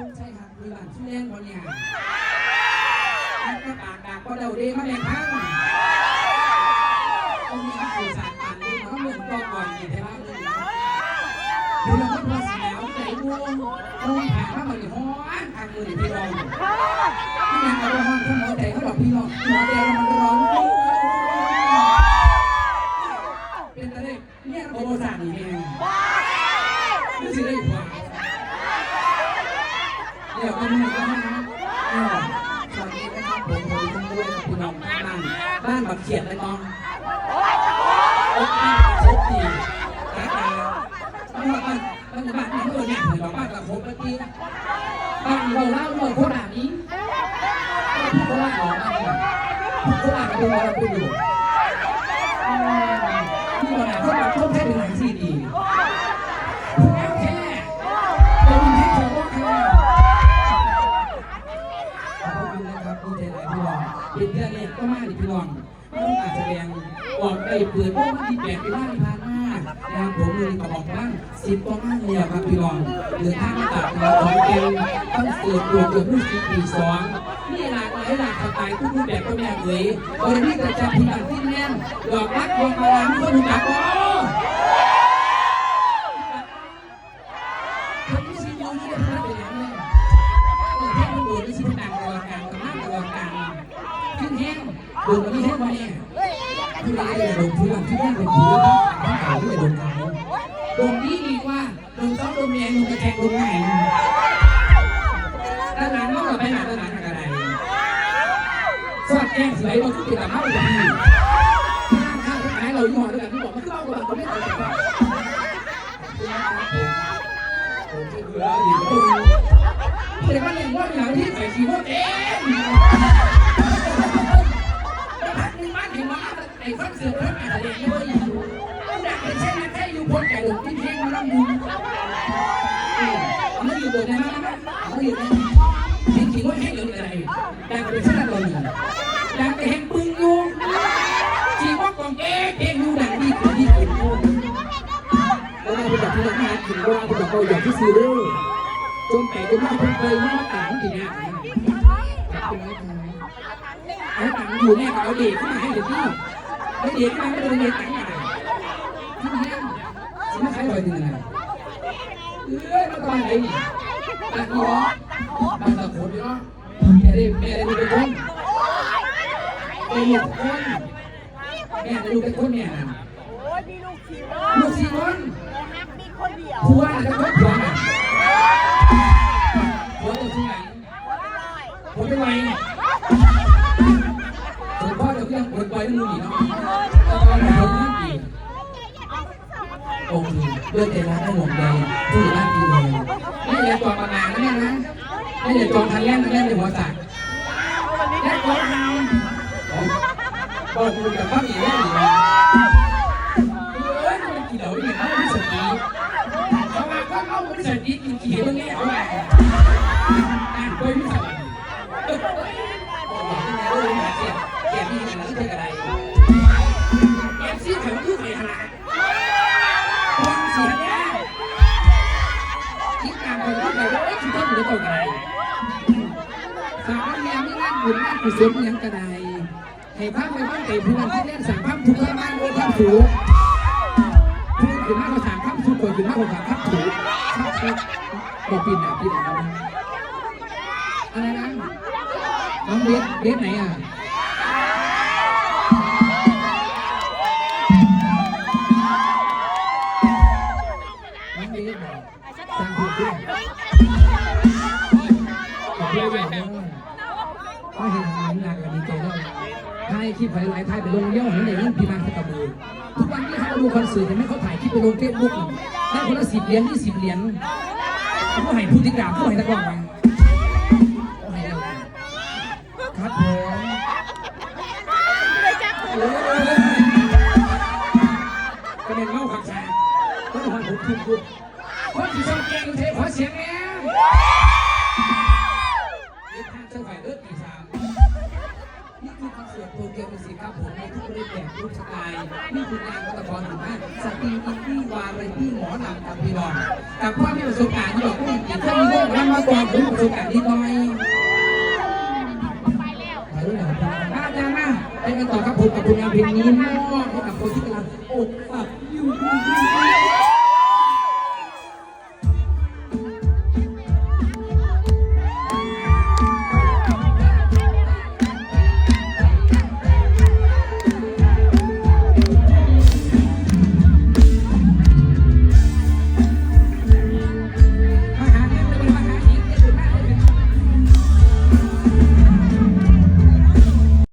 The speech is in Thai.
คุณใช่ค่ะคือหลานชื่อเล่นบนเนี่ยมันก็ปากดากก็เดาดีมาเลยครับตรงนี้ก็คือสารปานดีมันก็เหมือนตัวก่อนอยู่แต่ว่าคือเราก็พอเสียวใจง่วงง่วงขาข้ามาอยู่ห้องทางมือนพี่รองพี่นางเอาไปห้องข้างหัวใจเขาหอกพี่รองหัวใจมันร้อนเป็นอะไรเนี่ยโบราณอีกแล้วไม่ใช่ได้ความ เดี๋ยวกันหนึ่งก็นะสวัสดีนะครับผมผมต้องด้วยพี่น้องบ้านบ้านบักเขียดเลยน้องโอ้ยบ้านบักเขียดดีตาตาบ้านบ้านบ้านบ้านที่เพื่อนเนี่ยเหมือนบ้านกับผมเมื่อกี้บ้านเราเล่าหน่อยโคราชนี้โคราชออกมาโคราชเป็นอะไรเป็นอยู่ที่เราเนี่ยเขาแบบชอบแค่เป็นหนังซีดี ออกไปเปิดโลกที่แปลกไปได้พานมากนะครับผมเลยก็บอกว่าสิบกว่าห้าเลยครับพี่น้องเดินทางมาจากจังหวัดขอนแก่นต้องเกิดรวมเกือบลูกศิษย์ปีสองนี่หลากหลายหลากสไตล์ทุกรูปแบบก็แม่เอ๋ยวันนี้กระจายพิมพ์ที่แน่นดอกรักดวงมาลาไม่คนรู้จักบ่คนที่ซีโยนี่เป็นพระเป็นอย่างไรเออแค่มันโดนที่ซีต่างตลอดการกำลังตลอดการขึ้นแห้งโดนแบบนี้ให้มาเนี่ย ผู้ร้ายเลยโดนผู้หลังที่แห้งเป็นผู้ร้ายที่เขาที่โดนเขาโดนนี้ดีกว่าโดนซ้อมโดนแรงโดนกระแทกโดนง่ายนะตลาดนอกเราไปหนาตลาดอะไรสวัสดีสวยเราทุกทีแต่เข้าอย่างนี้ข้าวขายเราอยู่หอด้วยกันที่บอกมันคือเอาเราไม่เอาผมจะดูแลดีเด็กมันเล่นว่าอย่างที่ใส่ชีวเต็ม ไม่อยู่ตัวไหนมาเอาไม่อยู่ไหนเห็นขี่ว่าแห้งอยู่อะไรดักเป็นเช่นนั้นเลยดักไปเห็นปึ้งอยู่ขี่ว่ากองเอ๊ะเก่งอยู่ดักดีกว่าดีกว่าแล้วเราไปจับที่เราหาถึงเวลาไปจับเราอย่างที่ซีเรียสจนแต่จนมาเป็นไปไม่าต่างกี่อย่างเอาต่างอยู่แม่ก็เอาเด็กขึ้นมาให้เด็กที่ไม่เด็กขึ้นมาไม่เป็นเด็กต่างอะไรที่นี่สิมา ใช้บ่อยถึงอะไรเอ้ยมาตอนไหนนี่ตัดหัวตัดตะโขนเนาะแม่ได้แม่ได้ดูเป็นคนเป็นลูกคนแม่ได้ดูเป็นคนเนี่ยโอ้ยมีลูกสี่คลูกสี่คนแต่ฮักมีคนเดียวผัวจะครบผัวน่ะผัวจะที่ไหนผัวเป็นไงเนี่ โหเลือดเต็มร้านได้ห่วงใยผู้ใหญ่บ้านดีเลยไม่เลยจองมานานแล้วเนี่ยนะไม่เลยจองทันแรกทันแรกในหัวสักแรกจองทางบอกคุณกับพ่ออีแล้วอีกน สาวแม่ไม่งานบุญงานกุศลยังกระไดให้พระไปบ้านเตะผู้นั้นที่เล่นสามพันทุกบ้านด้วยความสูงพูดถึงมากกว่าสามครับทุกคนถึงมากกว่าสามครับถูกบอกปีนอะปีนอะอะไรนะน้องเบสเบสไหนอะน้องเบสบอกตามถูกด้วยขอบคุณมากเลยก็เห็นหนังหนักกันดีใจด้วยถ่ายคลิปหลายๆถ่ายไปลงย่อเห็นอย่างนี้พี่มาสกับมือทุกวันนี้เขาดูคอนเสิร์ตเห็นไหมเขาถ่ายคลิปไปลงเฟซบุ๊กได้คนละสิบเหรียญยี่สิบเหรียญเขาให้ผู้ติดตามเขาให้ตะกร้องมาเขาให้เราครับผมเออกระเด็นเล่าขักษาต้องหันผมคืนคุณ เจ้าฝ่ายเลิศปีสามนี่คือคอนเสิร์ตโปรเกมสิครับผมในทุกรูปแบบทุกสไตล์นี่คืองานวัตกรถึงบ้านสตรีอินดี้วาไรตี้หมอลำกับพี่บอลกับพ่อมีประสบการณ์ที่บอกว่าอีกถ้ามีเรื่องนั้นมาก่อนผมประสบการณ์นิดหน่อยมาด้วยหน่อยครับอาจารย์มาไปกันต่อครับผมกับผลงานเพลงนี้นะ